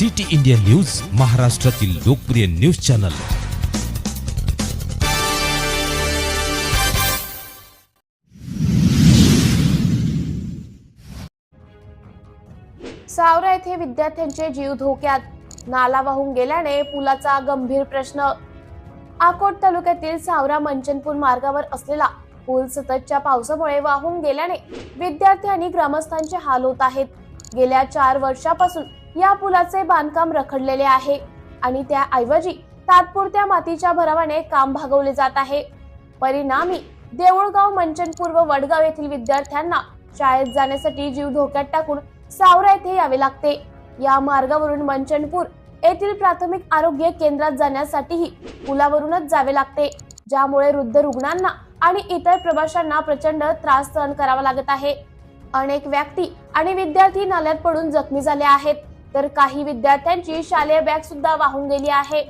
City India news महाराष्ट्रातील लोकप्रिय news channel. सावरा येथे विद्यार्थ्यांचे जीव धोक्यात. नाला वाहून गेल्याने पुलाचा गंभीर प्रश्न. आकोट तालुक्यातील सावरा मंचनपूर मार्गावर असलेला पूल सततच्या पावसामुळे वाहून गेल्याने विद्यार्थी आणि ग्रामस्थांचे हाल होत आहेत. गेल्या चार वर्षापासून या पुलाचे बांधकाम रखडलेले आहे आणि त्याऐवजी तात्पुरत्या मातीच्या भरावाने काम भागवले जात आहे. परिणामी देऊळगाव मंचनपूर व वडगाव येथील विद्यार्थ्यांना शाळेत जाण्यासाठी जीव धोक्यात टाकून सावरा येथे यावे लागते. या मार्गावरून मंचनपूर येथील प्राथमिक आरोग्य केंद्रात जाण्यासाठीही पुलावरूनच जावे लागते. ज्यामुळे वृद्ध रुग्णांना आणि इतर प्रवाशांना प्रचंड त्रास सहन करावा लागत आहे. अनेक व्यक्ती आणि विद्यार्थी नाल्यात पडून जखमी झाले आहेत. तर काही विद्यार्थ्यांची शालेय बॅग सुद्धा वाहून गेली आहे.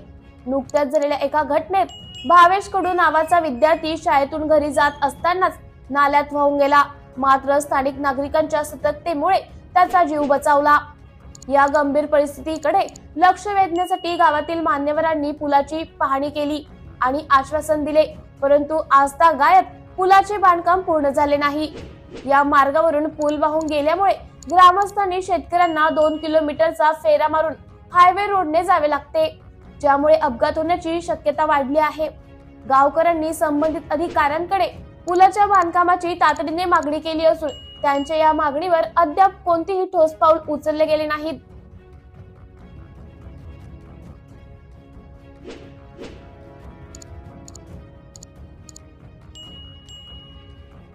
नुकत्याच झालेल्या एका घटनेत भावेश कडू नावाचा विद्यार्थी शाळेतून घरी जात असतानाच नाल्यात वाहून गेला. मात्र स्थानिक नागरिकांच्या सतर्कतेमुळे त्याचा जीव बचावला. या गंभीर परिस्थितीकडे लक्ष वेधण्यासाठी गावातील मान्यवरांनी पुलाची पाहणी केली आणि आश्वासन दिले. परंतु आजता गायब पुलाचे बांधकाम पूर्ण झाले नाही. या मार्गावरून पूल वाहून गेल्यामुळे ग्रामस्थांनी शेतकऱ्यांना दोन किलोमीटरचा फेरा मारून हायवे रोडने जावे लागते. ज्यामुळे अपघात होण्याची शक्यता वाढली आहे. गावकऱ्यांनी संबंधित अधिकाऱ्यांकडे पुलाच्या बांधकामाची तातडीने मागणी केली असून त्यांच्या या मागणीवर अद्याप कोणतेही ठोस पाऊल उचलले गेले नाहीत.